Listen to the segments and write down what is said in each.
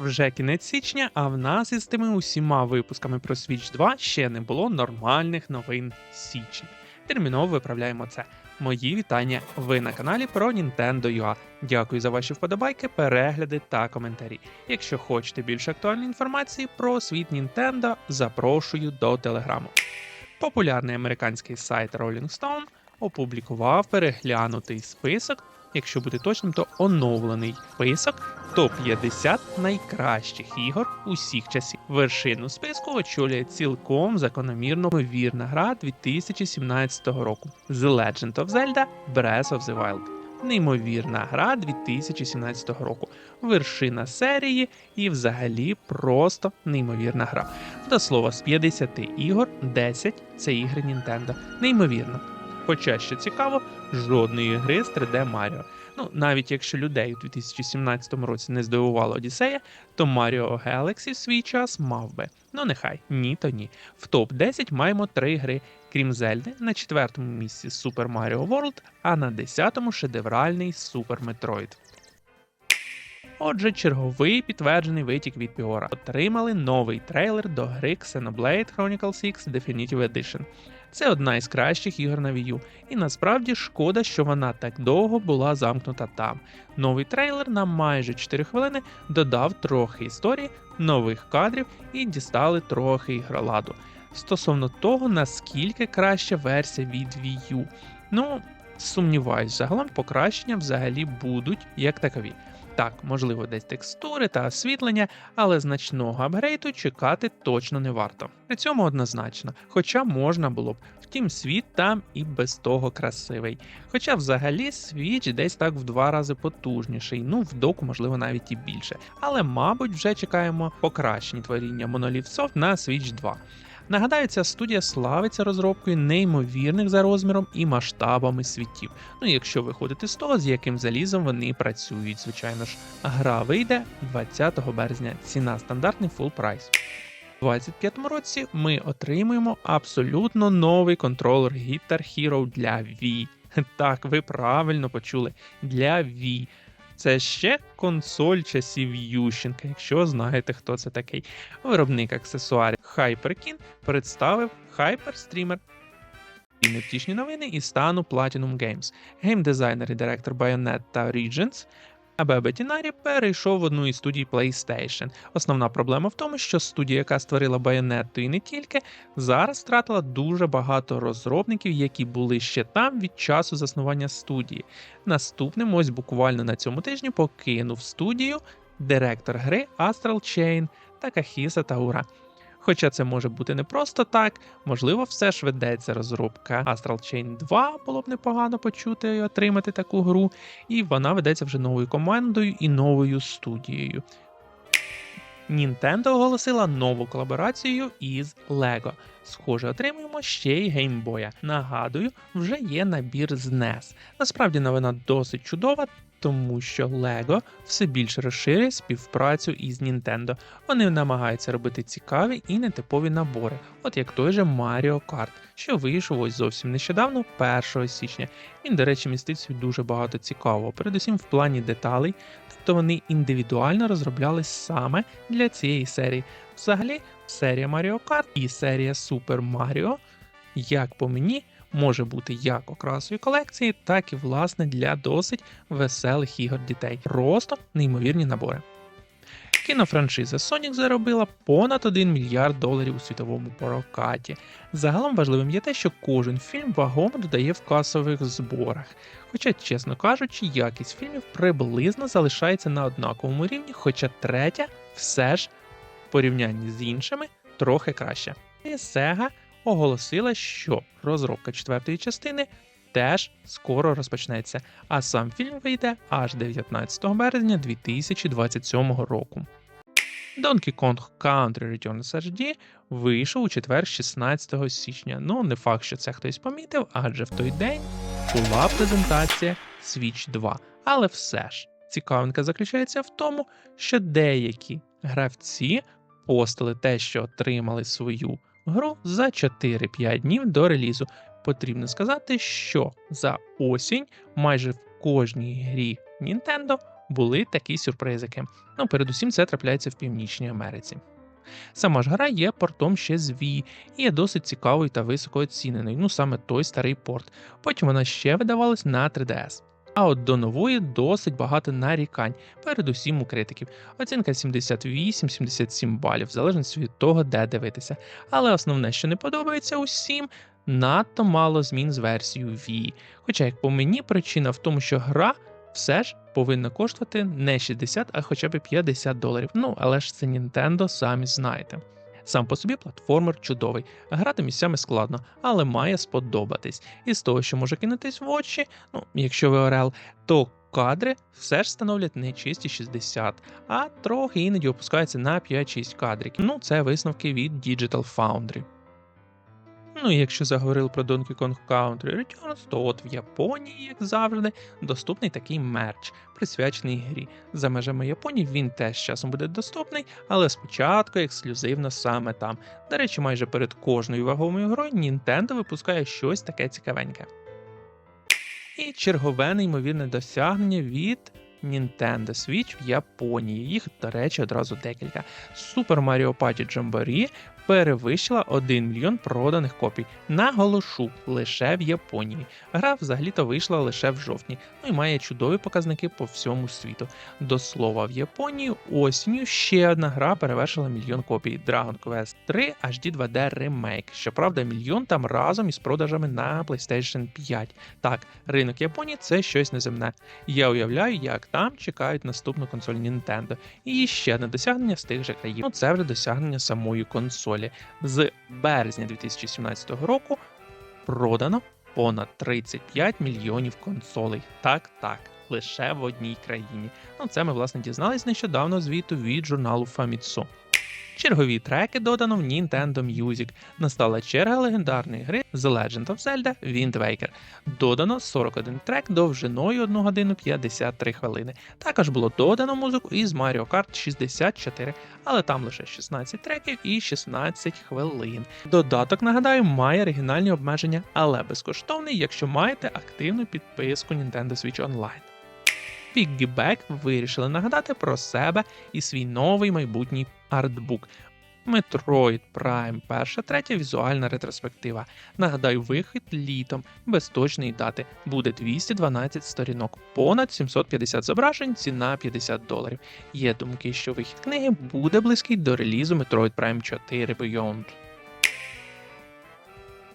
Вже кінець січня, а в нас із тими усіма випусками про Switch 2 ще не було нормальних новин січня. Терміново виправляємо це. Мої вітання. Ви на каналі про Nintendo UA. Дякую за ваші вподобайки, перегляди та коментарі. Якщо хочете більше актуальної інформації про світ Nintendo, запрошую до телеграму. Популярний американський сайт Rolling Stone опублікував переглянутий список, якщо бути точним, то оновлений список топ-50 найкращих ігор усіх часів. Вершину списку очолює цілком закономірно вірна гра 2017 року The Legend of Zelda Breath of the Wild. Неймовірна гра 2017 року. Вершина серії і взагалі просто неймовірна гра. До слова, з 50 ігор 10 це ігри Nintendo. Неймовірно. Хоча що цікаво, жодної гри з 3D Mario. Ну, навіть якщо людей у 2017 році не здивувала Одіссея, то Mario Galaxy в свій час мав би. Ну нехай, ні, то ні. В топ-10 маємо три гри, крім Зельди, на четвертому місці Super Mario World, а на десятому шедевральний Super Metroid. Отже, черговий підтверджений витік від Піора. Отримали новий трейлер до гри Xenoblade Chronicles X Definitive Edition. Це одна із кращих ігор на Wii U, і насправді шкода, що вона так довго була замкнута там. Новий трейлер на майже 4 хвилини додав трохи історії, нових кадрів і дістали трохи ігроладу. Стосовно того, наскільки краща версія від Wii U. Ну, сумніваюсь, загалом покращення взагалі будуть як такові. Так, можливо, десь текстури та освітлення, але значного апгрейду чекати точно не варто. При цьому однозначно, хоча можна було б. Втім, світ там і без того красивий. Хоча взагалі Switch десь так в два рази потужніший, ну в доку, можливо, навіть і більше. Але, мабуть, вже чекаємо покращень творіння Monolith Soft на Switch 2. Нагадаю, ця студія славиться розробкою неймовірних за розміром і масштабами світів. Ну, якщо виходити з того, з яким залізом вони працюють, звичайно ж, гра вийде 20 березня. Ціна стандартний full прайс. У 2025 році ми отримуємо абсолютно новий контролер Guitar Hero для Wii. Так, ви правильно почули для Wii. Це ще консоль часів Ющенка, якщо знаєте, хто це такий. Виробник аксесуарів HyperKin представив HyperStreamer. І невтішні новини і стану Platinum Games. Геймдизайнер і директор Bayonetta Origins Абе Бетінарі перейшов в одну із студій PlayStation. Основна проблема в тому, що студія, яка створила Bayonetta і не тільки, зараз втратила дуже багато розробників, які були ще там від часу заснування студії. Наступним, ось буквально на цьому тижні, покинув студію директор гри Astral Chain Такахіса Таура. Хоча це може бути не просто так, можливо, все ж ведеться розробка Astral Chain 2, було б непогано почути і отримати таку гру, і вона ведеться вже новою командою і новою студією. Nintendo оголосила нову колаборацію із LEGO. Схоже, отримуємо ще й геймбоя. Нагадую, вже є набір з NES. Насправді новина досить чудова, тому що LEGO все більше розширює співпрацю із Nintendo. Вони намагаються робити цікаві і нетипові набори, от як той же Mario Kart, що вийшов ось зовсім нещодавно, 1 січня. Він, до речі, містить дуже багато цікавого, передусім в плані деталей, тобто вони індивідуально розроблялись саме для цієї серії. Взагалі, серія Mario Kart і серія Super Mario, як по мені, може бути як окрасові колекції, так і власне для досить веселих ігор дітей. Просто неймовірні набори. Кінофраншиза Sonic заробила понад 1 мільярд доларів у світовому прокаті. Загалом важливим є те, що кожен фільм вагомо додає в касових зборах. Хоча, чесно кажучи, якість фільмів приблизно залишається на однаковому рівні, хоча третя все ж в порівнянні з іншими трохи краще. І Sega оголосила, що розробка четвертої частини теж скоро розпочнеться, а сам фільм вийде аж 19 березня 2027 року. Donkey Kong Country Returns HD вийшов у четвер 16 січня. Ну, не факт, що це хтось помітив, адже в той день була презентація Switch 2. Але все ж, цікавинка заключається в тому, що деякі гравці постили те, що отримали свою гру за 4-5 днів до релізу. Потрібно сказати, що за осінь майже в кожній грі Nintendo були такі сюрпризики. Ну, передусім, це трапляється в Північній Америці. Сама ж гра є портом ще з Wii і є досить цікавою та високо оціненою, ну саме той старий порт. Потім вона ще видавалась на 3DS. А от до нової досить багато нарікань, передусім у критиків. Оцінка 78-77 балів, в залежності від того, де дивитися. Але основне, що не подобається усім, надто мало змін з версією Wii. Хоча, як по мені, причина в тому, що гра все ж повинна коштувати не 60, а хоча б 50 доларів. Ну, але ж це Nintendo, самі знаєте. Сам по собі платформер чудовий, грати місцями складно, але має сподобатись. І з того, що може кинутись в очі, ну, якщо ви Орел, то кадри все ж становлять не чисті 60, а трохи іноді опускаються на 5-6 кадриків. Ну, це висновки від Digital Foundry. Ну і якщо заговорили про Donkey Kong Country Returns, то от в Японії, як завжди, доступний такий мерч, присвячений грі. За межами Японії він теж часом буде доступний, але спочатку ексклюзивно саме там. До речі, майже перед кожною ваговою грою Nintendo випускає щось таке цікавеньке. І чергове неймовірне досягнення від Nintendo Switch в Японії. Їх, до речі, одразу декілька. Super Mario Party Jamboree перевищила 1 мільйон проданих копій. Наголошу лише в Японії. Гра взагалі-то вийшла лише в жовтні, ну і має чудові показники по всьому світу. До слова, в Японії осінню ще одна гра перевершила мільйон копій Dragon Quest 3 HD 2D Remake. Щоправда, мільйон там разом із продажами на PlayStation 5. Так, ринок Японії це щось неземне. Я уявляю, як там чекають наступну консоль Nintendo. І ще одне досягнення з тих же країн. Ну, це вже досягнення самої консолі. З березня 2017 року продано понад 35 мільйонів консолей. Так, так, лише в одній країні. Ну, це ми власне дізнались нещодавно звіту від журналу Famitsu. Чергові треки додано в Nintendo Music. Настала черга легендарної гри The Legend of Zelda Wind Waker. Додано 41 трек довжиною 1 годину 53 хвилини. Також було додано музику із Mario Kart 64, але там лише 16 треків і 16 хвилин. Додаток, нагадаю, має оригінальні обмеження, але безкоштовний, якщо маєте активну підписку Nintendo Switch Online. Piggyback вирішили нагадати про себе і свій новий майбутній артбук. Metroid Prime перша третя візуальна ретроспектива. Нагадаю, вихід літом без точної дати буде 212 сторінок, понад 750 зображень, ціна 50 доларів. Є думки, що вихід книги буде близький до релізу Metroid Prime 4 Beyond.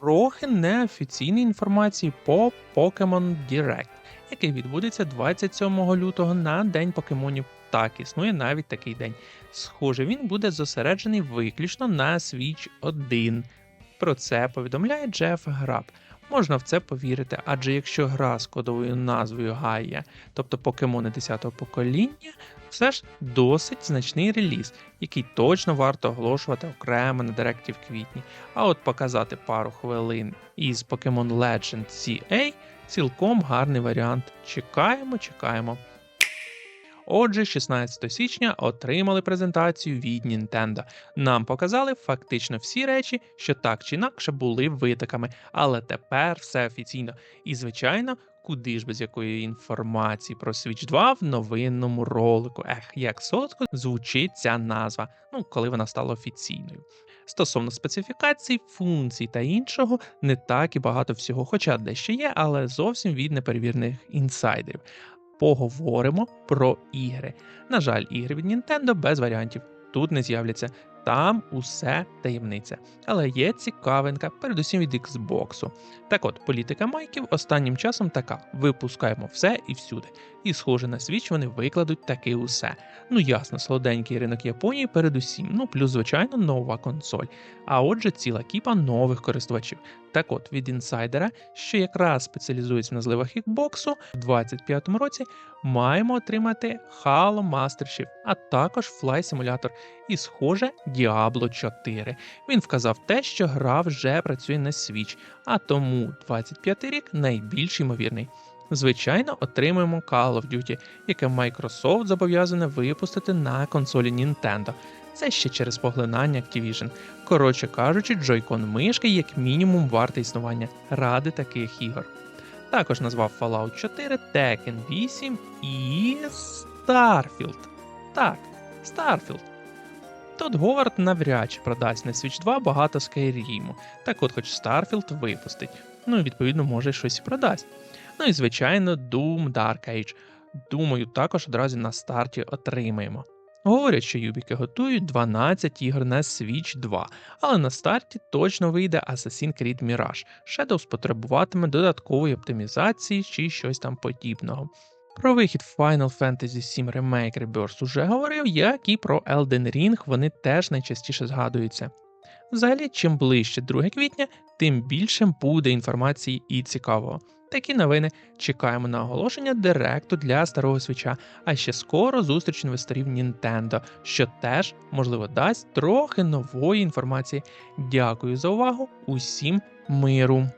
Трохи неофіційної інформації по Pokemon Direct який відбудеться 27 лютого на День покемонів. Так, існує навіть такий день. Схоже, він буде зосереджений виключно на Switch 1. Про це повідомляє Джеф Граб. Можна в це повірити, адже якщо гра з кодовою назвою Гайя, тобто покемони 10-го покоління, все ж досить значний реліз, який точно варто оголошувати окремо на директі в квітні. А от показати пару хвилин із Pokemon Legend CA цілком гарний варіант. Чекаємо, чекаємо. Отже, 16 січня отримали презентацію від Nintendo. Нам показали фактично всі речі, що так чи інакше були витоками, але тепер все офіційно. І, звичайно, куди ж без якої інформації про Switch 2 в новинному ролику. Ех, як солодко звучить ця назва, ну коли вона стала офіційною. Стосовно специфікацій, функцій та іншого, не так і багато всього, хоча дещо є, але зовсім від неперевірених інсайдерів. Поговоримо про ігри. На жаль, ігри від Nintendo без варіантів тут не з'являться. Там усе таємниця. Але є цікавинка, передусім від Xbox. Так от, політика майків останнім часом така: випускаємо все і всюди. І, схоже на Switch, вони викладуть таки усе. Ну ясно, солоденький ринок Японії передусім, ну плюс, звичайно, нова консоль. А отже, ціла кіпа нових користувачів. Так от, від інсайдера, що якраз спеціалізується на зливах Xbox, в 25-му році маємо отримати Halo Master а також Fly Simulator і, схоже, Diablo 4. Він вказав те, що гра вже працює на Switch, а тому 25 рік найбільш ймовірний. Звичайно, отримуємо Call of Duty, яке Microsoft зобов'язане випустити на консолі Nintendo. Це ще через поглинання Activision. Коротше кажучи, Joy-Con мишки як мінімум варте існування ради таких ігор. Також назвав Fallout 4, Tekken 8 і Starfield. Так, Starfield. Тут Говард навряд чи продасть на Switch 2 багато Skyrim. Так от, хоч Starfield випустить. Ну і відповідно, може щось і продасть. Ну і звичайно, Doom Dark Age. Думаю, також одразу на старті отримаємо. Говорять, що юбіки готують 12 ігор на Switch 2, але на старті точно вийде Assassin's Creed Mirage. Shadows потребуватиме додаткової оптимізації чи щось там подібного. Про вихід Final Fantasy VII Remake Rebirth уже говорив, як і про Elden Ring вони теж найчастіше згадуються. Взагалі, чим ближче 2 квітня, тим більше буде інформації і цікавого. Такі новини чекаємо на оголошення директу для старого свіча, а ще скоро зустріч інвесторів Nintendo, що теж, можливо, дасть трохи нової інформації. Дякую за увагу, усім миру!